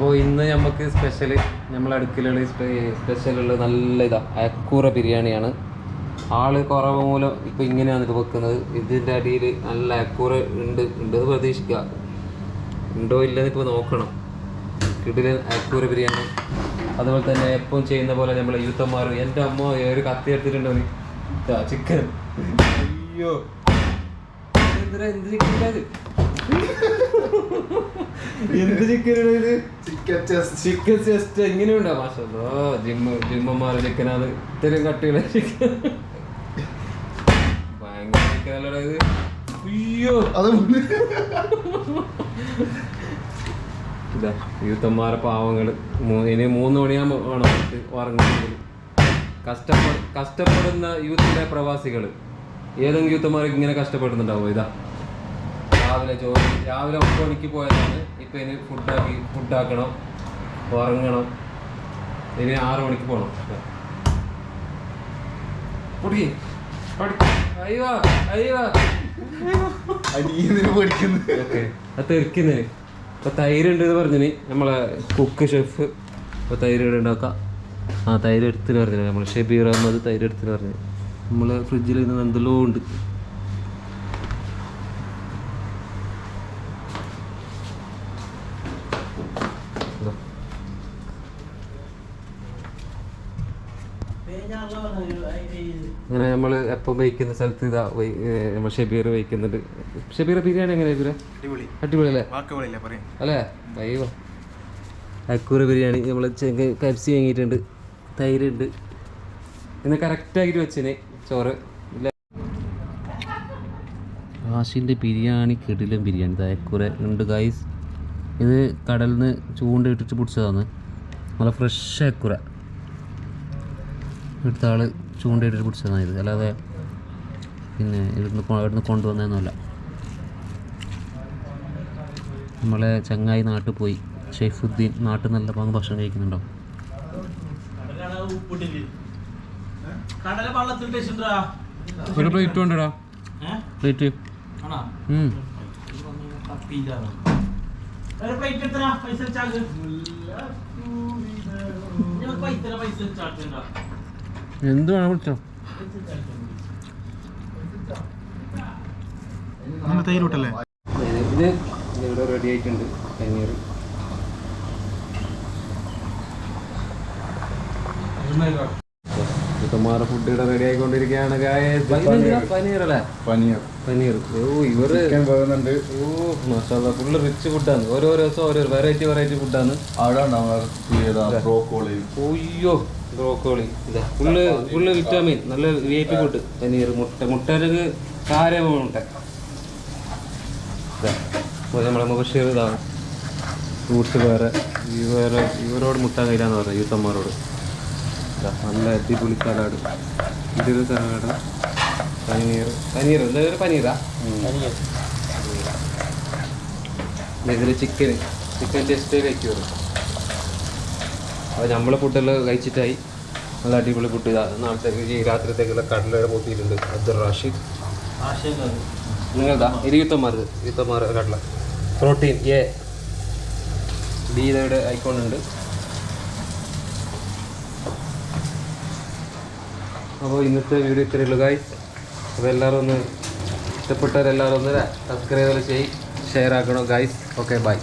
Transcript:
അപ്പോൾ ഇന്ന് നമുക്ക് സ്പെഷ്യൽ നമ്മളെ അടുക്കലുള്ള സ്പെഷ്യലുള്ള നല്ല ഇതാ അക്കൂറ ബിരിയാണിയാണ്. ആൾ കുറവ് മൂലം ഇപ്പം ഇങ്ങനെയാണ് ഇത് വെക്കുന്നത്. ഇതിന്റെ അടിയിൽ നല്ല അക്കൂറ ഉണ്ട് ഉണ്ടെന്ന് പ്രതീക്ഷിക്കുക. ഉണ്ടോ ഇല്ലെന്ന് ഇപ്പോൾ നോക്കണം. കിടിലൻ അക്കൂറ ബിരിയാണി. അതുപോലെ തന്നെ എപ്പം ചെയ്യുന്ന പോലെ നമ്മളെ യൂത്തന്മാർ എന്റെ അമ്മ ഒരു കത്തി എടുത്തിട്ടുണ്ടോ നീ? ചിക്കൻ അയ്യോ. എന്തിനാ എന്ത് ചിക്കൻ എന്ത് ചിക്കനാണ് ഇത്? ചിക്കൻ ചെസ്റ്റ് ചിക്കൻ ചെസ്റ്റ് ജിമ്മ മാഷല്ലോ ജിമ്മ് ജിമ്മന്മാരെ ചിക്കനാണ് ഇത്രയും കട്ടിയുള്ള ചിക്കൻ ഭയങ്കര ചിക്കനല്ലടാ ഇത്. അയ്യോ. അത് ഇതാ യൂത്തന്മാരെ പാവങ്ങൾ. ഇനി മൂന്ന് മണിയാകുമ്പോൾ വേണം ഉറങ്ങുന്നത് കഷ്ടപ്പെ കഷ്ടപ്പെടുന്ന യൂത്തിലെ പ്രവാസികൾ ഏതെങ്കിലും യൂത്തന്മാർ ഇങ്ങനെ കഷ്ടപ്പെടുന്നുണ്ടാവോ? ഇതാ. രാവിലെ ജോലി രാവിലെ ഒമ്പത് മണിക്ക് പോയതാണ്. ഇപ്പം ഇനി ഫുഡാക്കി ഫുഡാക്കണം ഉറങ്ങണം ഇനി ആറ് മണിക്ക് പോകണം കുടി അയ്യോ അയ്യോ. അനിയതിന് പഠിക്കുന്നു? ഓക്കെ അത് തെറിക്കുന്നേ ഇപ്പൊ തൈര് ഉണ്ട് എന്ന് പറഞ്ഞിന് നമ്മളെ കുക്ക് ഷെഫ്. ഇപ്പൊ തൈര് ഇവിടെ ഉണ്ടാക്കാം. ആ തൈര് എടുത്തിന് പറഞ്ഞു നമ്മൾ ഷെബീർ അഹമ്മദ് തൈര് എടുത്തിന് പറഞ്ഞു നമ്മളെ ഫ്രിഡ്ജിൽ നിന്ന് എന്തെല്ലോ ഉണ്ട്. അങ്ങനെ നമ്മൾ എപ്പം വയ്ക്കുന്ന സ്ഥലത്ത് ഇതാ നമ്മൾ ഷെബീർ വയ്ക്കുന്നുണ്ട് ഷെബീർ ബിരിയാണി എങ്ങനെ അടിപൊളി. അടിപൊളിയല്ലേ അല്ലേ? വാക്കുകളില്ല പറയാം? അല്ലേ? അയ്യോ. അക്കൂറ ബിരിയാണി നമ്മൾ കരിസി വാങ്ങിയിട്ടുണ്ട്. തൈര് ഉണ്ട് ഇന്ന് കറക്റ്റാക്കിയിട്ട് വെച്ചിന് ചോറ്. ഇല്ല ബിരിയാണി കിടിലും ബിരിയാണി. ഇത് ഉണ്ട് ഗൈസ് ഇത് കടലിൽ നിന്ന് ചൂണ്ട ഇട്ടിട്ട് പിടിച്ചതാണ്. നല്ല ഫ്രഷ് അയക്കൂറ എടുത്ത ആൾ ചൂണ്ട ഇട്ടിട്ട് പിടിച്ചതാണ് ഇത്. അല്ലാതെ പിന്നെ ഇവിടുന്ന് ഇവിടുന്ന് കൊണ്ടുവന്നതൊന്നുമല്ല. നമ്മളെ ചങ്ങായി നാട്ടിൽ പോയി. ഷെയ്ഫുദ്ദീൻ നാട്ടിൽ നല്ല പങ്ക് ഭക്ഷണം കഴിക്കുന്നുണ്ടോ? ഒരു പ്ലേറ്റ് കൊണ്ടടാ പ്ലേറ്റ് പൈസ പൈസ ചാർജ് വെച്ചാട്ടുണ്ടോ എന്ത് വേണം വിളിച്ചോ തൈരൂട്ടല്ലേ? ഇത് ഇവിടെ റെഡി ആയിട്ടുണ്ട് പനീർ. ഇത്തമാറ ഫുഡ് ഇവിടെ റെഡി ആയിക്കൊണ്ടിരിക്കുകയാണ് പനീർ അല്ലേ? പനീർ. പനീർ. ഓ ഇവർ ചിക്കൻ പോകുന്നുണ്ട് ഓ മസാല ഫുള്ള് റിച്ച് ഫുഡാണ് ഓരോ ദിവസം ഓരോ വെറൈറ്റി വെറൈറ്റി ഫുഡാണ് അവിടെ ബ്രോക്കോളി ഒയ്യോ ബ്രോക്കോളി ഇതാ. ഫുള്ള് ഫുള്ള് വിറ്റാമിൻ നല്ല V I P food paneer മുട്ട മുട്ടക്ക് കാര്യമായ മുട്ട ഇതാ. അപ്പോൾ നമ്മളെ മുബഷീർ ഇതാണ് ഫ്രൂട്ട്സ് വേറെ. ഇവരോട് മുട്ട കയ്യിലാന്ന് പറഞ്ഞു യൂത്തന്മാരോട് നല്ല അടിപൊളി സലാഡ് ഇതൊരു സലാഡ് പനീർ. പനീർ. എന്തായാലും പനീറാ? ഇതിൽ ചിക്കൻ ചിക്കൻ ടേസ്റ്റ് കഴിക്കുമല്ലോ അപ്പോൾ നമ്മളെ ഫുഡെല്ലാം കഴിച്ചിട്ടായി. നല്ല അടിപൊളി ഫുഡ് നാളത്തേക്ക് ഈ രാത്രിത്തേക്കുള്ള കടല കൂട്ടിയിട്ടുണ്ട് അബ്ദുൾ റാഷിദ്. നിങ്ങളതാ ഇത് യൂത്തന്മാർ കടല. പ്രോട്ടീൻ. ഏ ഡി ഐക്കോൺ ഉണ്ട് അപ്പോൾ ഇന്നത്തെ വീഡിയോ ഇത്രയേ ഉള്ളൂ ഗായ് അപ്പോൾ എല്ലാവരും ഒന്ന് ഇഷ്ടപ്പെട്ടവരെല്ലാവരും ഒന്ന് സബ്സ്ക്രൈബ് ചെയ്യ് ഷെയർ ആക്കണം ഗായ്സ് ഓക്കെ ബൈ